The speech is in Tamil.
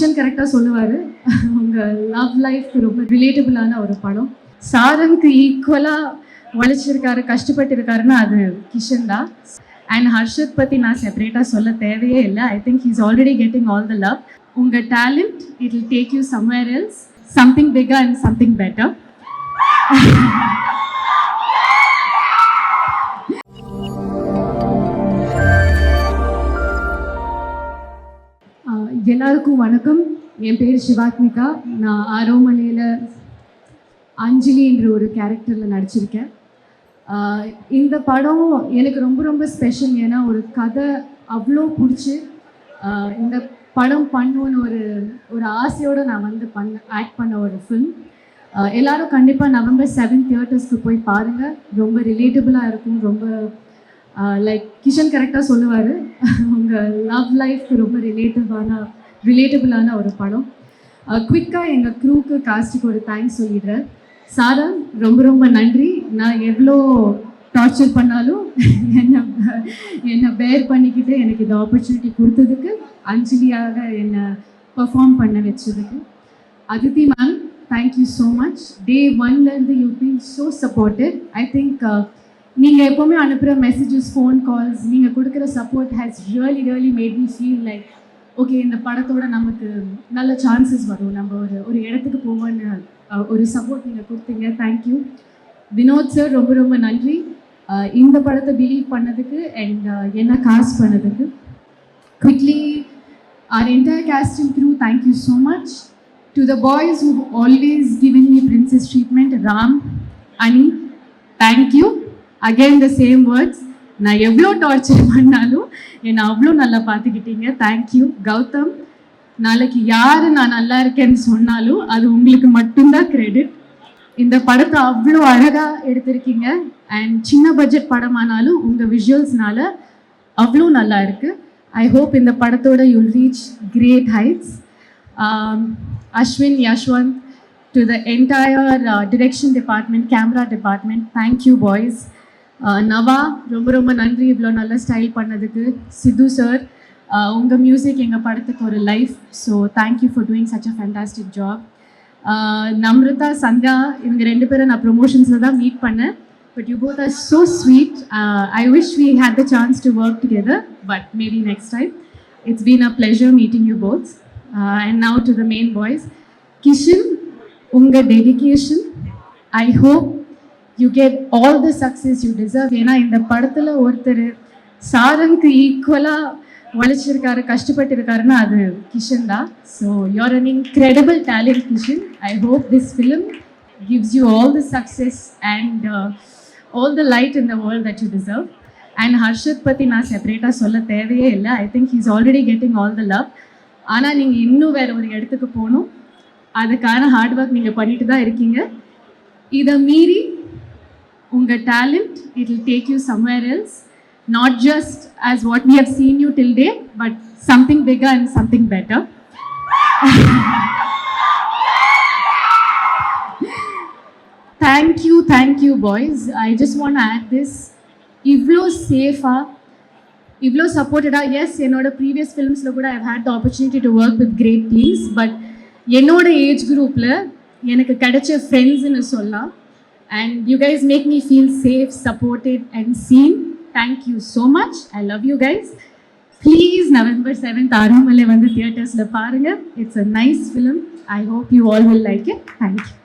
கிஷன் கரெக்டாக சொல்லுவார். உங்கள் லவ் லைஃப்க்கு ரொம்ப ரிலேட்டபிளான ஒரு படம். சாரனுக்கு ஈக்குவலாக உழைச்சிருக்காரு கஷ்டப்பட்டிருக்காருன்னா அது கிஷன் தான். அண்ட் ஹர்ஷத் பற்றி நான் செப்பரேட்டாக சொல்ல தேவையே இல்லை. I think he's already getting all the love உங்கள் talent it will take you somewhere else something bigger and something better எல்லாருக்கும் வணக்கம். என் பேர் சிவாத்மிகா. நான் ஆரோமலையில் அஞ்சலி என்ற ஒரு கேரக்டரில் நடிச்சிருக்கேன். இந்த படம் எனக்கு ரொம்ப ரொம்ப ஸ்பெஷல் ஏன்னா ஒரு கதை அவ்வளோ பிடிச்சி இந்த படம் பண்ணணுன்னு ஒரு ஒரு ஆசையோடு நான் வந்து பண்ண ஆக்ட் பண்ண ஒரு ஃபிலிம் எல்லாரும் கண்டிப்பாக நவம்பர் செவன் தியேட்டர்ஸ்க்கு போய் பாருங்கள் ரொம்ப ரிலேட்டபிளாக இருக்கும். ரொம்ப லைக் கிஷன் கரெக்டாக சொல்லுவார். உங்கள் லவ் லைஃப்க்கு ரொம்ப ரிலேட்டிவான ரிலேட்டபிளான ஒரு படம். குவிக்காக எங்கள் க்ரூக்கு காஸ்ட்டுக்கு ஒரு தேங்க்ஸ் சொல்லிடுறேன். சாரா ரொம்ப ரொம்ப நன்றி. நான் எவ்வளோ டார்ச்சர் பண்ணாலும் என்னை என்னை பேர் பண்ணிக்கிட்டு எனக்கு இந்த ஆப்பர்ச்சுனிட்டி கொடுத்ததுக்கு அஞ்சலியாக என்னை பெர்ஃபார்ம் பண்ண வச்சதுக்கு. Aditi ma'am thank you so much day ஒன்லேருந்து you been so supportive I think நீங்கள் எப்போவுமே அனுப்புகிற மெசேஜஸ் ஃபோன் கால்ஸ் நீங்கள் கொடுக்குற support has really really made me feel like okay இந்த படத்தோட நமக்கு நல்ல சான்சஸ் வரும் நம்ம ஒரு ஒரு இடத்துக்கு போவோன்னு ஒரு சப்போர்ட் நீங்கள் கொடுத்தீங்க தேங்க்யூ வினோத் சார் ரொம்ப ரொம்ப நன்றி இந்த படத்தை பிலீவ் பண்ணதுக்கு அண்ட் என்ன காஸ்ட் பண்ணதுக்கு quickly our entire casting through thank you so much to the boys who always giving me princess treatment Ram Ani thank you again the same words நான் எவ்வளோ டார்ச்சர் பண்ணாலும் என்னை அவ்வளோ நல்லா பார்த்துக்கிட்டீங்க. தேங்க்யூ கௌதம் நாளைக்கு யார் நான் நல்லா இருக்கேன்னு சொன்னாலும் அது உங்களுக்கு மட்டும்தான் கிரெடிட் இந்த படத்தை அவ்வளோ அழகாக எடுத்திருக்கீங்க. அண்ட் சின்ன பட்ஜெட் படமானாலும் உங்கள் விஷுவல்ஸ்னால அவ்வளோ நல்லா இருக்குது ஐ ஹோப் இந்த படத்தோட you'll reach great heights Ashwin Yashwanth to the entire direction department camera department thank you boys நவா ரொம்ப ரொம்ப நன்றி இவ்வளோ நல்ல ஸ்டைல் பண்ணதுக்கு. சித்து சார் உங்கள் மியூசிக் எங்கள் படத்துக்கு ஒரு life so thank you for doing such a fantastic job Namrata Sandhya இவங்க ரெண்டு பேரும் நான் ப்ரொமோஷன்ஸில் தான் மீட் பண்ணேன். But you both are so sweet I wish we had the chance to work together but maybe next time it's been a pleasure meeting you both and now to the main boys Kishan உங்கள் dedication I hope you get all the success you deserve ஏன்னா இந்த படத்தில் ஒருத்தர் சாரனுக்கு ஈக்குவலாக உழைச்சிருக்காரு கஷ்டப்பட்டு இருக்காருன்னா அது கிஷன் தான். So you are an incredible talent Kishan. I hope this film gives you all the success and all the light in the world that you deserve and Harshad பற்றி நான் செப்பரேட்டாக சொல்ல தேவையே இல்லை. I think he's already getting all the love ஆனால் நீங்கள் இன்னும் வேறு ஒரு இடத்துக்கு போகணும். அதுக்கான ஹார்ட் ஒர்க் நீங்கள் பண்ணிட்டு தான் இருக்கீங்க. இதை மீறி உங்கள் talent it will take you somewhere else not just as what we have seen you till day but something bigger and something better thank you thank you boys I just want add this இவ்வளோ சேஃபாக இவ்வளோ சப்போர்ட்டடாக எஸ் என்னோட ப்ரீவியஸ் ஃபிலிம்ஸில் கூட I've had the opportunity to work with great teams but என்னோட ஏஜ் குரூப்பில் எனக்கு கிடைச்ச ஃப்ரெண்ட்ஸ்னு சொல்லலாம். And you guys make me feel safe, supported, and seen. Thank you so much. I love you guys. Please, November 7th, Arumale Vandu Theatres, It's a nice film. I hope you all will like it. Thank you.